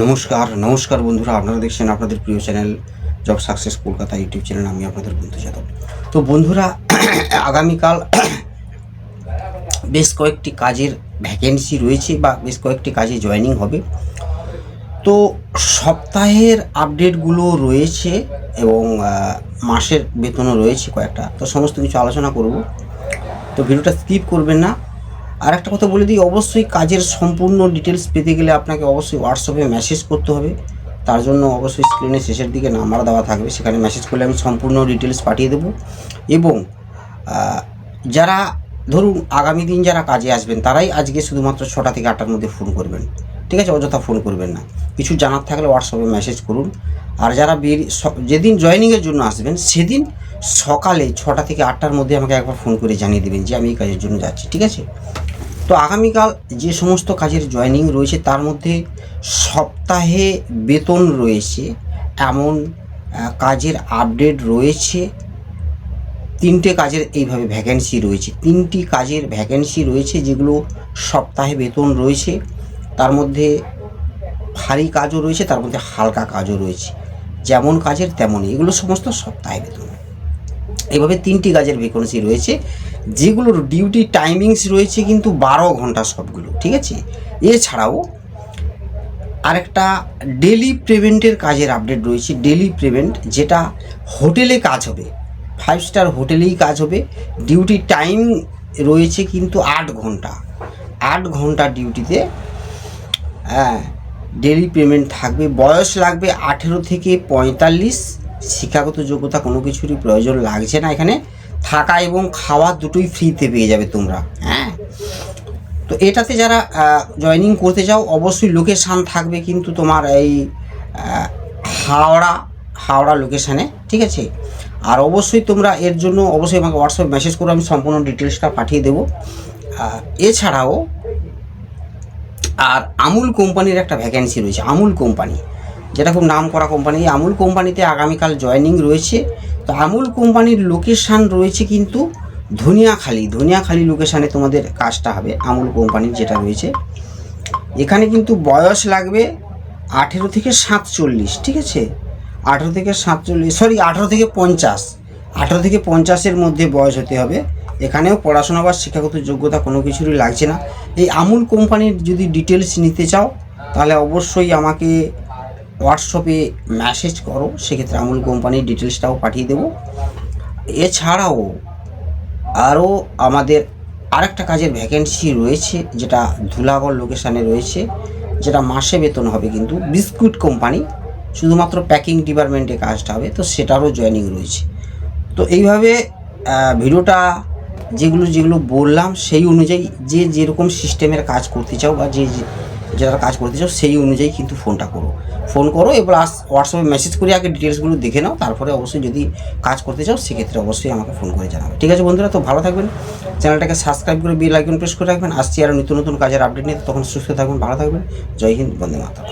নমস্কার নমস্কার বন্ধুরা, আপনারা দেখছেন আপনাদের প্রিয় channel job success Kolkata YouTube channel, আমি আপনাদের বন্ধু যাদব। তো বন্ধুরা, আগামীকাল বেশ কয়েকটি কাজের ভ্যাকেন্সি রয়েছে বা বেশ কয়েকটি কাজে জয়েনিং হবে। তো সপ্তাহের আপডেটগুলো রয়েছে এবং মাসের বেতনও রয়েছে কয়েকটা। তো সমস্ত কিছু আলোচনা করব। তো ভিডিওটা স্কিপ করবেন না। আর একটা কথা বলে দিই, অবশ্যই কাজের সম্পূর্ণ ডিটেলস পেতে গেলে আপনাকে অবশ্যই হোয়াটসঅ্যাপে মেসেজ করতে হবে। তার জন্য অবশ্যই স্ক্রিনের শেষের দিকে নাম্বার দেওয়া থাকবে, সেখানে মেসেজ করলে আমি সম্পূর্ণ ডিটেলস পাঠিয়ে দেবো। এবং যারা, ধরুন আগামী দিন যারা কাজে আসবেন, তারাই আজকে শুধুমাত্র ছটা থেকে আটটার মধ্যে ফোন করবেন। ঠিক আছে? অযথা ফোন করবেন না। কিছু জানার থাকলে হোয়াটসঅ্যাপে মেসেজ করুন। আর যারা বেরিয়ে স- যেদিন জয়েনিংয়ের জন্য আসবেন, সেদিন সকালে ছটা থেকে আটটার মধ্যে আমাকে একবার ফোন করে জানিয়ে দেবেন যে আমি এই কাজের জন্য যাচ্ছি। ঠিক আছে? তো আগামীকাল যে সমস্ত কাজের জয়েনিং রয়েছে, তার মধ্যে সপ্তাহে বেতন রয়েছে, এমন কাজের আপডেট রয়েছে। তিনটে কাজের এইভাবে ভ্যাকেন্সি রয়েছে। তিনটি কাজের ভ্যাকেন্সি রয়েছে যেগুলো সপ্তাহে বেতন রয়েছে। তার মধ্যে ভারী কাজও রয়েছে, তার মধ্যে হালকা কাজও রয়েছে। যেমন কাজের তেমনই, এগুলো সমস্ত সপ্তাহে বেতন। এইভাবে তিনটি কাজের ভ্যাকেন্সি রয়েছে। যেগুলোর ডিউটি টাইমিংস রয়েছে কিন্তু বারো ঘণ্টা সবগুলো, ঠিক আছে? এছাড়াও আরেকটা ডেলি পেমেন্টের কাজের আপডেট রয়েছে। ডেলি পেমেন্ট যেটা হোটেলে কাজ হবে ফাইভ স্টার হোটেলেই কাজ হবে। ডিউটি টাইম রয়েছে কিন্তু আট ঘণ্টা। আট ঘণ্টা ডিউটিতে হ্যাঁ ডেলি পেমেন্ট থাকবে। বয়স লাগবে আঠেরো থেকে পঁয়তাল্লিশ। শিক্ষাগত যোগ্যতা কোনো কিছুরই প্রয়োজন লাগছে না এখানে। থাকা এবং খাওয়া দুটোই ফ্রিতে পেয়ে যাবে তোমরা হ্যাঁ? তো এটাতে যারা জয়েনিং করতে চাও, অবশ্যই লোকেশান থাকবে কিন্তু তোমার এই হাওড়া হাওড়া লোকেশানে ঠিক আছে? আর অবশ্যই তোমরা এর জন্য অবশ্যই আমাকে হোয়াটসঅ্যাপ মেসেজ করে, আমি সম্পূর্ণ ডিটেলসটা পাঠিয়ে দেবো। এছাড়াও, আর আমুল কোম্পানির একটা ভ্যাকেন্সি রয়েছে, আমুল কোম্পানি যেটা খুব নাম করা কোম্পানি এই আমুল কোম্পানিতে আগামীকাল জয়েনিং রয়েছে। তো আমুল কোম্পানির লোকেশান রয়েছে কিন্তু ধনিয়াখালি। ধনিয়াখালি লোকেশানে তোমাদের কাজটা হবে, আমুল কোম্পানির যেটা রয়েছে। এখানে কিন্তু বয়স লাগবে আঠেরো থেকে সাতচল্লিশ, ঠিক আছে? আঠেরো থেকে সাতচল্লিশ সরি আঠেরো থেকে পঞ্চাশ। আঠেরো থেকে পঞ্চাশের মধ্যে বয়স হতে হবে। এখানেও পড়াশোনা বা শিক্ষাগত যোগ্যতা কোনো কিছুরই লাগছে না। এই আমুল কোম্পানির যদি ডিটেলস নিতে চাও, তাহলে অবশ্যই আমাকে হোয়াটসঅ্যাপে মেসেজ করো, সেক্ষেত্রে আমুল কোম্পানির ডিটেলসটাও পাঠিয়ে দেবো। এছাড়াও আরও আমাদের আরেকটা কাজের ভ্যাকেন্সি রয়েছে, যেটা ধুলাগড় লোকেশানে রয়েছে, যেটা মাসে বেতন হবে কিন্তু বিস্কুট কোম্পানি শুধুমাত্র প্যাকিং ডিপার্টমেন্টে কাজটা হবে, তো সেটারও জয়েনিং রয়েছে। তো এইভাবে ভিডিওটা যেগুলো যেগুলো বললাম, সেই অনুযায়ী যে যেরকম সিস্টেমের কাজ করতে চাও বা যে যারা কাজ করতে চাও, সেই অনুযায়ী কিন্তু ফোনটা করো। ফোন করো, এবার আস হোয়াটসঅ্যাপে মেসেজ করে আগে ডিটেলসগুলো দেখে নাও, তারপরে অবশ্যই যদি কাজ করতে চাও, সেক্ষেত্রে অবশ্যই আমাকে ফোন করে জানাবে। ঠিক আছে বন্ধুরা, তো ভালো থাকবেন। চ্যানেলটাকে সাবস্ক্রাইব করে বিল আইকন প্রেস করে রাখবেন। আসছি আরও নতুন নতুন কাজের আপডেট নিয়ে তখন সুস্থ থাকবেন ভালো থাকবেন। জয় হিন্দ, বন্দে মাতা